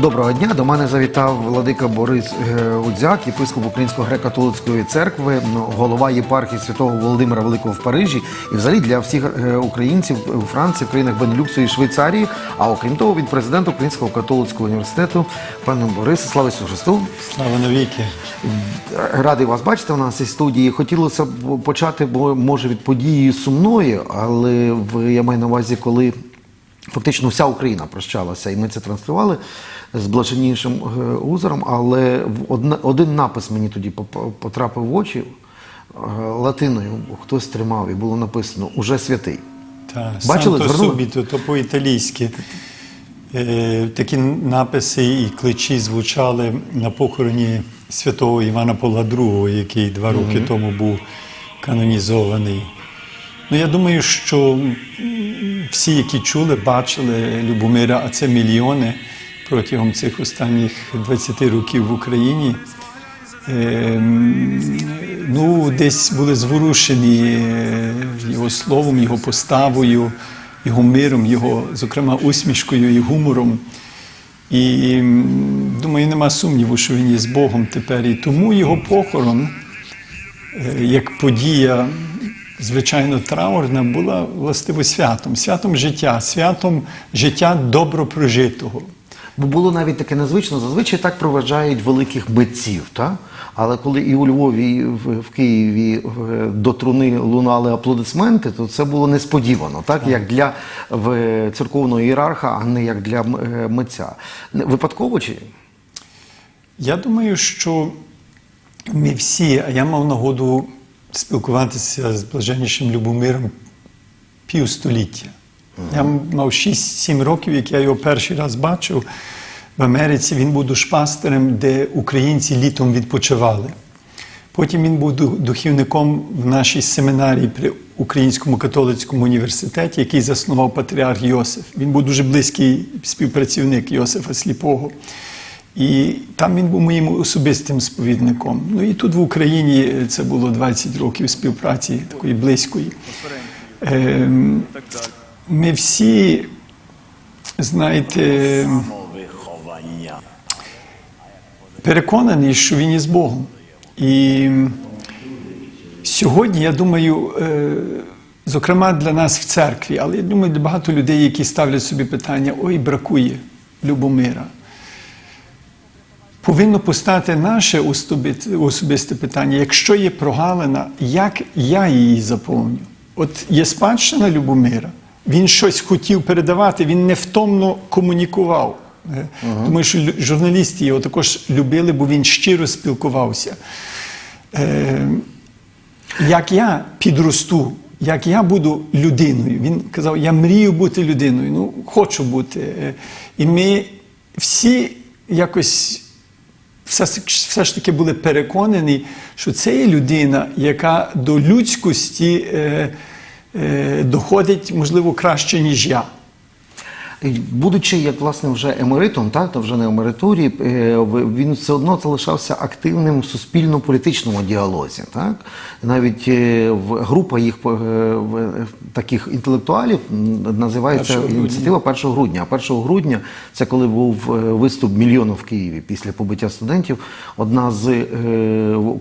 Доброго дня. До мене завітав владика Борис е, Удзяк, єпископ Української греко-католицької церкви, голова єпархії святого Володимира Великого в Парижі. І взагалі для всіх е, українців у Франції, в країнах Бенелюксу і Швейцарії. А окрім того, він президент Українського католицького університету. Пане Борисе, слава Ісусу Христу! Слава навіки. Радий вас бачити у нас із студії. Хотілося б почати, бо може від події сумної, але в я маю на увазі, коли фактично вся Україна прощалася, і ми це транслювали з блаженнішим е, узором. Але один напис мені тоді потрапив в очі е, латиною. Хтось тримав, і було написано Уже святий. Та, Бачили, Санто? Субіто, то по-італійськи. Е, такі написи і кличі звучали на похороні святого Івана Павла II, який два роки тому був канонізований. Ну, я думаю, що всі, які чули, бачили Любомира, а це мільйони протягом цих останніх 20 років в Україні. Ем, ну, десь були зворушені е, його словом, його поставою, його миром, його, зокрема, усмішкою і гумором. І думаю, нема сумніву, що він є з Богом тепер. І тому його похорон, е, як подія, звичайно, траурна, була властиво святом, святом життя, святом життя добро прожитого. Бо було навіть таке незвично. Зазвичай так проведжають великих митців. Та? Але коли і у Львові, і в, Києві е, до труни лунали аплодисменти, то це було несподівано, так? як для церковного ієрарха, а не як для е, митця. Випадково чи? Я думаю, що ми всі, а я мав нагоду спілкуватися з блаженнішим Любомиром півстоліття. Я мав 6-7 років, як я його перший раз бачив в Америці. Він був душпастерем, де українці літом відпочивали. Потім він був ду- духівником в нашій семінарії при Українському католицькому університеті, який заснував патріарх Йосиф. Він був дуже близький співпрацівник Йосифа Сліпого. І там він був моїм особистим сповідником. Ну і тут в Україні це було 20 років співпраці такої близької. Ем, Ми всі, знаєте, переконаний, що він є з Богом. І сьогодні, я думаю, е, зокрема для нас в церкві, але я думаю, для багато людей, які ставлять собі питання: ой, бракує Любомира. Повинно постати наше особисте питання, якщо є прогалина, як я її заповню? От є спадщина Любомира, він щось хотів передавати, він невтомно комунікував. Е, Думаю, що журналісти його також любили, бо він щиро спілкувався. Е, як я підросту, як я буду людиною. Він казав, я мрію бути людиною, ну хочу бути. Е, І ми всі якось все, все ж таки були переконані, що це є людина, яка до людськості е, е, доходить, можливо, краще, ніж я. Будучи як власне вже емеритом, так то вже не емеритурі, е, він все одно залишався активним в суспільно-політичному діалозі. Так навіть е, група їх е, таких інтелектуалів називається ініціатива 1 грудня. А 1 грудня це коли був виступ мільйону в Києві після побиття студентів. Одна з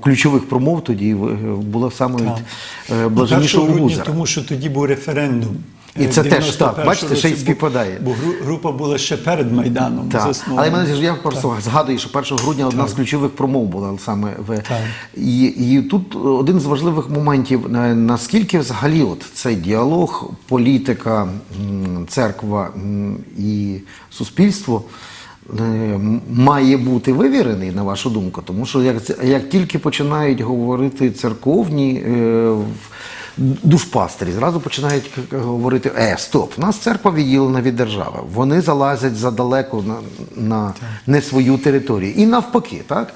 ключових промов тоді була саме від блаженнішого 1 грудня, тому що тоді був референдум. І це теж 91-го так, бачите, ще й співпадає. Бо гру- група була ще перед Майданом Так. Але мене я просто згадую, що 1 грудня одна з ключових промов була саме в і, і тут один з важливих моментів наскільки взагалі от цей діалог, політика, церква і суспільство. е, Має бути вивірений на вашу думку, тому що як, як тільки починають говорити церковні е, душпастері, зразу починають говорити: е, стоп, в нас церква відділена від держави. Вони залазять задалеко на, на не свою територію. І навпаки, так?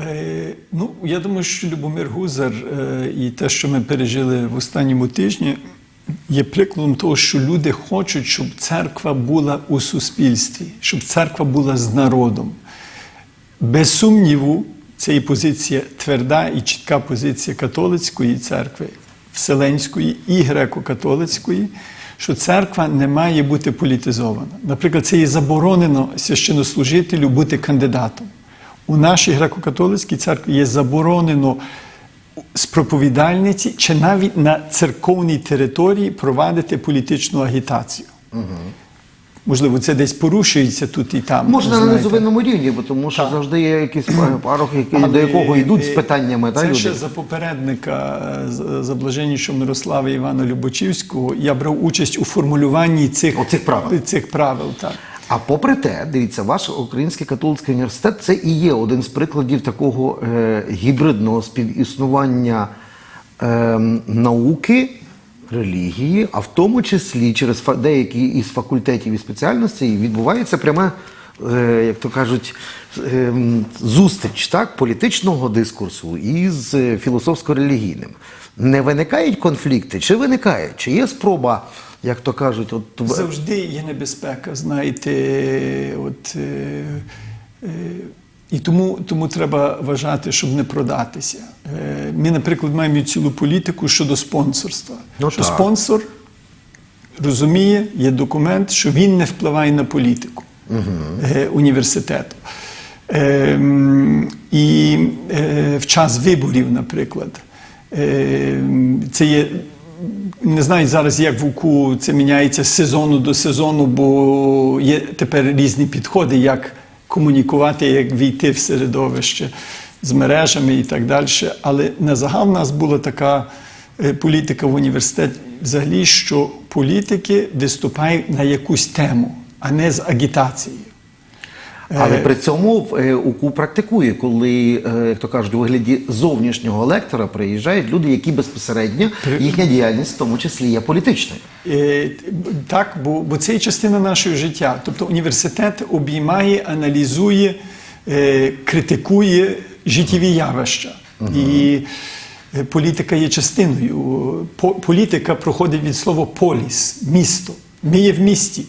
Е, ну, я думаю, що Любомир Гузар е, і те, що ми пережили в останньому тижні, є прикладом того, що люди хочуть, щоб церква була у суспільстві, щоб церква була з народом. Без сумніву, це і позиція тверда і чітка позиція католицької церкви, Вселенської і греко-католицької, що церква не має бути політизована. Наприклад, це є заборонено священнослужителю бути кандидатом. У нашій греко-католицькій церкві є заборонено з проповідальниці чи навіть на церковній території провадити політичну агітацію. Можливо, це десь порушується тут і там. Можна на низовинному рівні, бо тому що Так. завжди є якийсь па- парох, який, до якого йдуть з е, питаннями. Та, Це люди? ще за попередника е, за блаженнішого Мирослава Івана Любочівського. Я брав участь у формулюванні цих, Оцих правил. Цих правил так. А попри те, дивіться, ваш Український католицький університет це і є один з прикладів такого е, гібридного співіснування е, науки, релігії, а в тому числі через деякі із факультетів і спеціальностей відбувається пряме, е, як то кажуть, е, зустріч так, політичного дискурсу із е, філософсько-релігійним. Не виникають конфлікти? Чи виникають? Чи є спроба, як то кажуть, от Завжди є небезпека, знаєте, от. Е, і тому, тому треба вважати, щоб не продатися. Е, Ми, наприклад, маємо цілу політику щодо спонсорства. Ну, що так. спонсор розуміє, є документ, що він не впливає на політику е, університету. Е, і е, в час виборів, наприклад, е, це є. Не знаю зараз, як в УКУ це міняється з сезону до сезону, бо є тепер різні підходи, як комунікувати, як війти в середовище з мережами і так далі. Але на загал в нас була така е, політика в університеті, взагалі, що політики виступають на якусь тему, а не з агітацією. Але Е, при цьому е, УКУ практикує, коли, е, як то кажуть, у вигляді зовнішнього лектора приїжджають люди, які безпосередньо їхня діяльність в тому числі є політичною. Так, бо, бо це є частина нашого життя. Тобто університет обіймає, аналізує, критикує життєві явища. І е, політика є частиною. Політика проходить від слова поліс, місто. Ми є в місті.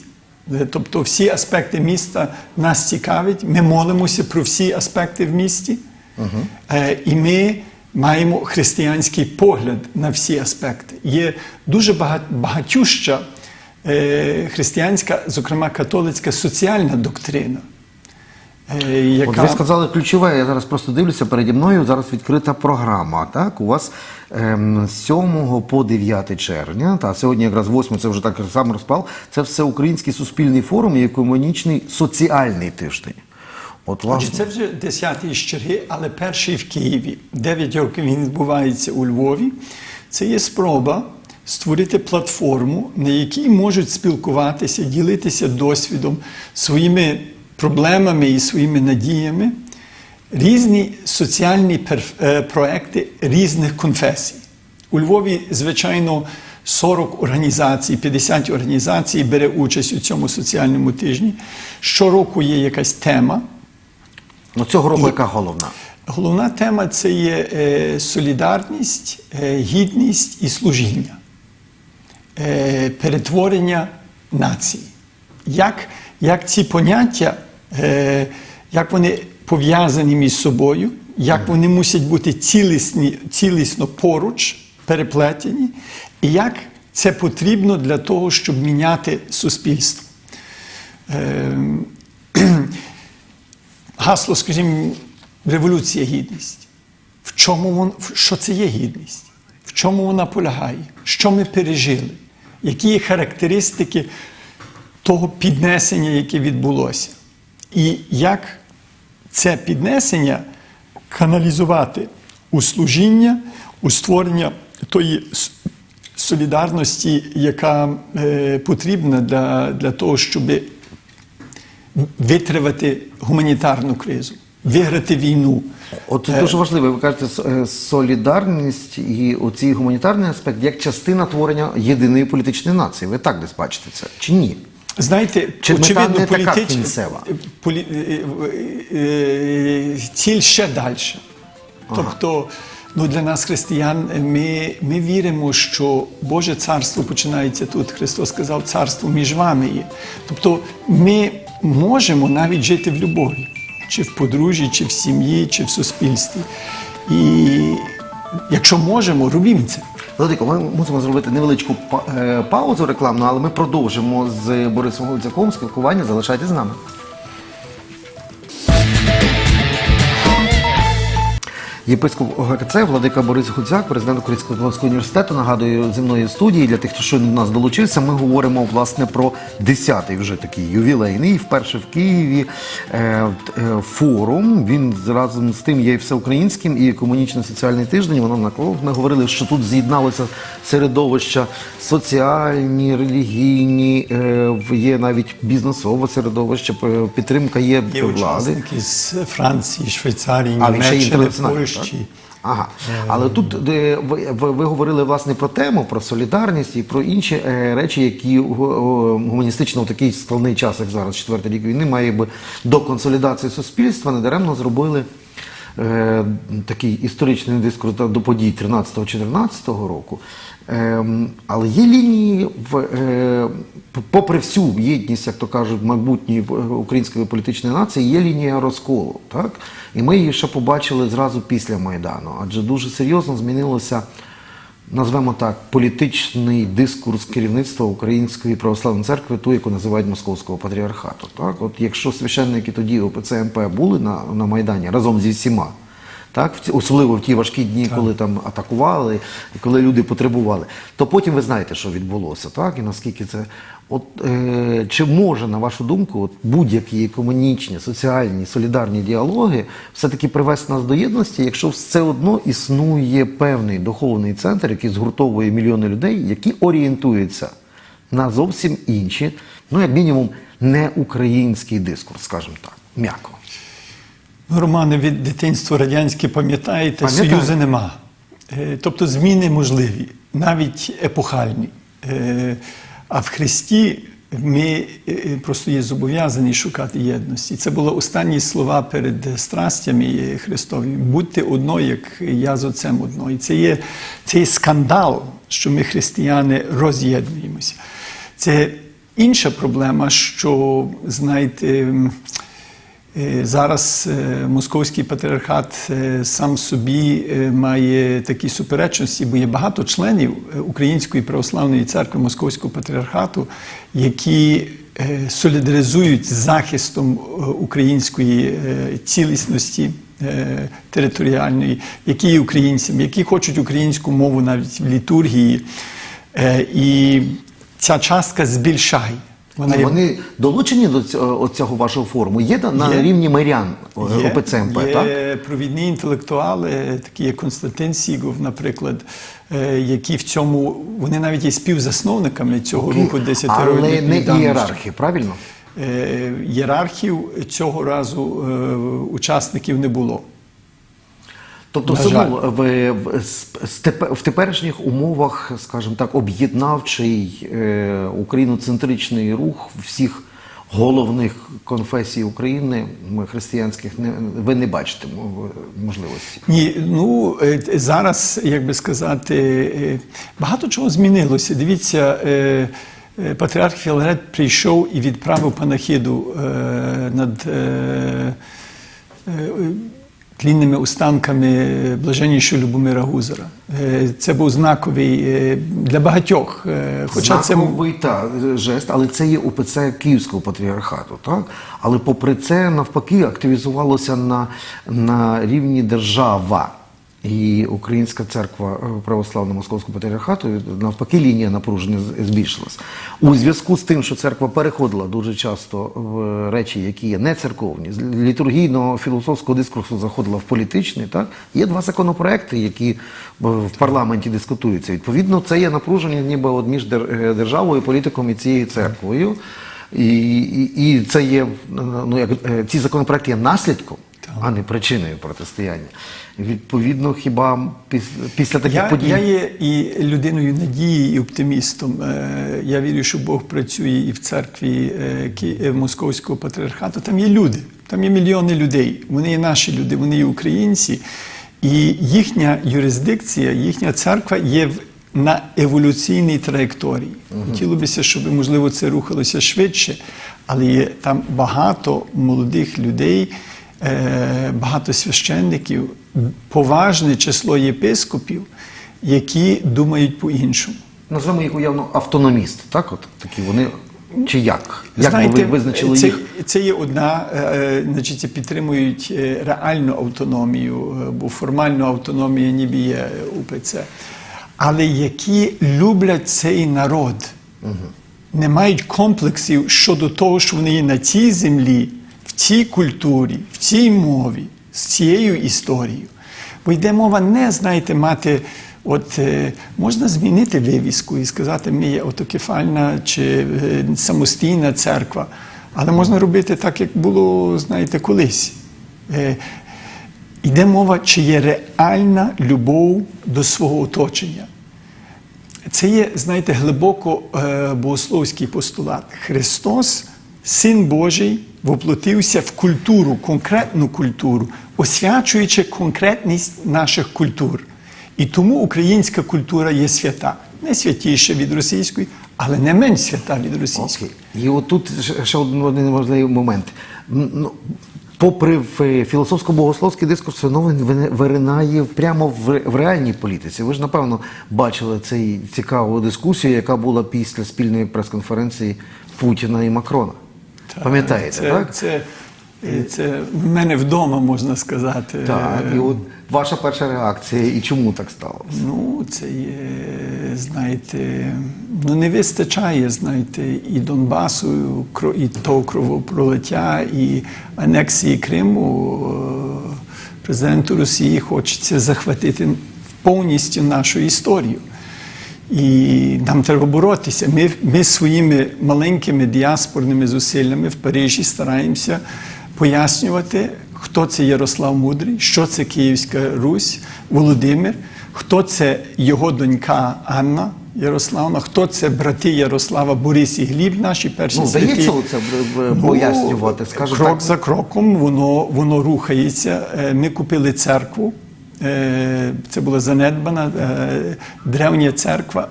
Е, Тобто всі аспекти міста нас цікавить. Ми молимося про всі аспекти в місті. Е, І ми маємо християнський погляд на всі аспекти. Є дуже бага- багатюща е, християнська, зокрема католицька соціальна доктрина. Е, Яка... От ви сказали ключове, я зараз просто дивлюся переді мною. Зараз відкрита програма. Так, у вас ем, з 7 по 9 червня, та сьогодні якраз 8, це вже так сам розпал. Це всеукраїнський суспільний форум і економічний соціальний тиждень. От Отже, це вже десятий з черги, але перший в Києві. Дев'ять років він відбувається у Львові. Це є спроба створити платформу, на якій можуть спілкуватися, ділитися досвідом, своїми проблемами і своїми надіями різні соціальні е, проекти різних конфесій. У Львові, звичайно, 40 організацій, 50 організацій бере участь у цьому соціальному тижні. Щороку є якась тема. ну, цього року яка головна? Головна тема це є е, солідарність, е, гідність і служіння, е, перетворення нації. Як, як ці поняття, е, як вони пов'язані між собою, як вони мусять бути цілісні, цілісно поруч, переплетені, і як це потрібно для того, щоб міняти суспільство. Е, гасло, скажімо, революція гідність. В чому вон, що це є гідність? В чому вона полягає? Що ми пережили? Які є характеристики того піднесення, яке відбулося? І як це піднесення каналізувати у служіння, у створення тої солідарності, яка е, потрібна для, для того, щоб витривати гуманітарну кризу, виграти війну. От Е, дуже важливо, ви кажете, е, солідарність і оцій гуманітарний аспект як частина творення єдиної політичної нації. Ви так десь бачите це чи ні? Знаєте, Чи очевидно, політич... полі... е, е, е, ціль ще далі. Тобто, ну, для нас, християн, ми, ми віримо, що Боже царство починається тут. Христос сказав, царство між вами є. Тобто, ми можемо навіть жити в любові, чи в подружжі, чи в сім'ї, чи в суспільстві. І якщо можемо, робімо це. Владико, ми мусимо зробити невеличку па- е, паузу рекламну, але ми продовжимо з Борисом Гудзяком спілкування. Залишайтесь з нами. Єпископ ОГКЦ Владика Борис Гудзяк, президент Українського католицького університету. Нагадую, зі мною студії для тих, хто щойно до нас долучився. Ми говоримо власне про 10-й вже такий ювілейний, вперше в Києві е, е, форум. Він разом з тим є і всеукраїнським і комунічно-соціальний тиждень. Воно наклав. Ми говорили, що тут з'єдналося середовища соціальні, релігійні, е, є навіть бізнесове середовище, підтримка є, Є влади. учасники з Франції, Швейцарії, Німеччини, інтернаціональний, Польщі. Ага. Але тут ви, ви, ви говорили власне про тему, про солідарність і про інші е, речі, які гуманістично в такий складний час, як зараз, четвертий рік війни, має би до консолідації суспільства недаремно зробили. Е, такий історичний дискурс до подій 13-14 року. Ем, але є лінії, в, е, попри всю єдність, як то кажуть, майбутньої е, української політичної нації, є лінія розколу. Так? І ми її ще побачили зразу після Майдану. Адже дуже серйозно змінилося назвемо так, політичний дискурс керівництва Української православної церкви, ту, яку називають Московського патріархату. Так, от якщо священники тоді ОПЦ МП були на, на Майдані разом зі всіма. Так, особливо в ті важкі дні, коли там атакували, коли люди потребували, то потім ви знаєте, що відбулося, так і наскільки це. От е, чи може, на вашу думку, от будь-які економічні, соціальні, солідарні діалоги все-таки привести нас до єдності, якщо все одно існує певний духовний центр, який згуртовує мільйони людей, які орієнтуються на зовсім інші, ну як мінімум, не український дискурс, скажімо так, м'яко. Романе, від дитинства радянське пам'ятаєте, Пам'ятаю. союзу нема. Е, Тобто зміни можливі, навіть епохальні. Е, А в Христі ми е, просто є зобов'язані шукати єдності. Це були останні слова перед страстями Христові. Будьте одно, як я з отцем одно. І це є, це є скандал, що ми, християни, роз'єднуємося. Це інша проблема, що, знаєте, Зараз е, московський патріархат е, сам собі е, має такі суперечності, бо є багато членів е, Української православної церкви Московського патріархату, які е, солідаризують з захистом е, української е, цілісності е, територіальної, які є українцями, які хочуть українську мову навіть в літургії. Е, І ця частка збільшає. Вони, є- вони долучені до цього, цього вашого форуму. Є на, на Є. рівні мирян е, Є, ОПЦ є так? провідні інтелектуали, такі як Константин Сігов, наприклад, е, які в цьому вони навіть є співзасновниками цього руху Але десятирольних не відданості. ієрархи, правильно? Е, Єрархів цього разу е, учасників не було. Тобто, все одно в, в, тепе- в теперішніх умовах, скажімо так, об'єднавчий е, україноцентричний рух всіх головних конфесій України, християнських, не, ви не бачите можливості. Ні, ну е, зараз, як би сказати, е, багато чого змінилося. Дивіться, е, е, патріарх Філарет прийшов і відправив панахиду е, над е, е, тлінними останками блаженнішого Любомира Гузара. Е, Це був знаковий е, для багатьох. е, Хоча це Знаковий та, жест, але це є УПЦ Київського патріархату. Так? Але попри це, навпаки, активізувалося на, на рівні держава. І Українська церква е, православного московського патріархату навпаки лінія напруження збільшилась. У зв'язку з тим, що церква переходила дуже часто в речі, які є не церковні, з літургійного філософського дискурсу заходила в політичний. Так є два законопроекти, які е, в парламенті дискутуються. Відповідно, це є напруження ніби от між е, державою, політиком і цією церквою. І, і, і це є ну як ці законопроекти є наслідком, а не причиною протистояння. Відповідно, хіба після, таких Я, подій я є і людиною надії, і оптимістом. Е, Я вірю, що Бог працює і в церкві е, е, Московського патріархату. Там є люди, там є мільйони людей. Вони є наші люди, вони є українці. І їхня юрисдикція, їхня церква є в, на еволюційній траєкторії. Хотілося б, щоб можливо це рухалося швидше, але є там багато молодих людей. Е, багато священників, поважне число єпископів, які думають по-іншому. Назвемо їх уявно автономісти, так? От такі вони. Чи як? Як би ви визначили це, їх? Це є одна, е, значить, підтримують е, реальну автономію, е, бо формальну автономію ніби є УПЦ. Але які люблять цей народ, не мають комплексів щодо того, що вони є на цій землі, в цій культурі, в цій мові, з цією історією. Бо йде мова не, знаєте, мати. От е, можна змінити вивіску і сказати, ми є автокефальна чи е, самостійна церква, але можна робити так, як було, знаєте, колись. Е, йде мова, чи є реальна любов до свого оточення. Це є, знаєте, глибоко богословський постулат. Христос, Син Божий, воплотився в культуру, конкретну культуру, освячуючи конкретність наших культур. І тому українська культура є свята. Не святіша від російської, але не менш свята від російської. Окей. І отут ще- один, важливий момент. Ну, попри в- філософсько-богословський дискурс феномен виринає прямо в, в реальній політиці. Ви ж, напевно, бачили цю цікаву дискусію, яка була після спільної прес-конференції Путіна і Макрона. Пам'ятаєте, це, так? Це, це, це в мене вдома, можна сказати. Так, і от ваша перша реакція, і чому так сталося? Ну, це є, знаєте, ну не вистачає, знаєте, і Донбасу, і того кровопролиття, і анексії Криму. Президенту Росії хочеться захватити повністю нашу історію. І нам треба боротися. Ми, ми своїми маленькими діаспорними зусиллями в Парижі стараємося пояснювати, хто це Ярослав Мудрий, що це Київська Русь, Володимир, хто це його донька Анна Ярославна, хто це брати Ярослава Борис і Гліб, наші перші Ну, святі. вдається це пояснювати, скажімо крок так. за кроком воно, воно рухається. Е, Ми купили церкву. Е, Це була занедбана е, древня церква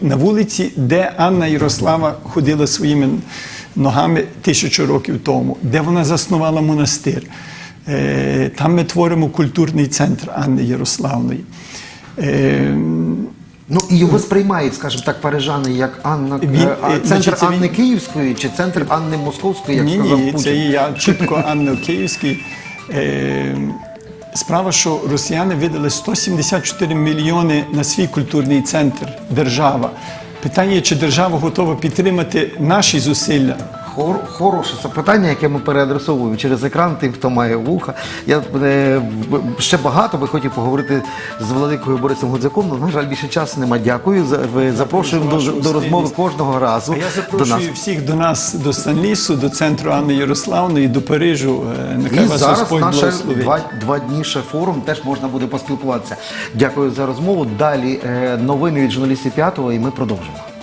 на вулиці, де Анна Ярослава ходила своїми ногами тисячу років тому, де вона заснувала монастир. Е, Там ми творимо культурний центр Анни Ярославної. Ну і його сприймають, скажімо так, парижани як Анна Він, центр значить, це він- Анни Київської чи центр Анни Московської, як ні, сказав ні, Путін. це і я чітко Анна Київський. Справа, що росіяни видали 174 мільйони на свій культурний центр, держава. Питання, чи держава готова підтримати наші зусилля. Хор, хороше запитання, яке ми переадресовуємо через екран тим, хто має вуха. Я е, ще багато би хотів поговорити з владикою Борисом Гудзяком, але, на жаль, більше часу нема. Дякую. Запрошуємо до, до розмови кожного разу. А я до нас. запрошую всіх до нас, до Сан-Лісу, до центру Анни Ярославної, до Парижу. Е, Нехай І вас зараз Господь наше два, два дні ще форум теж можна буде поспілкуватися. Дякую за розмову. Далі е, новини від журналістів п'ятого, і ми продовжимо.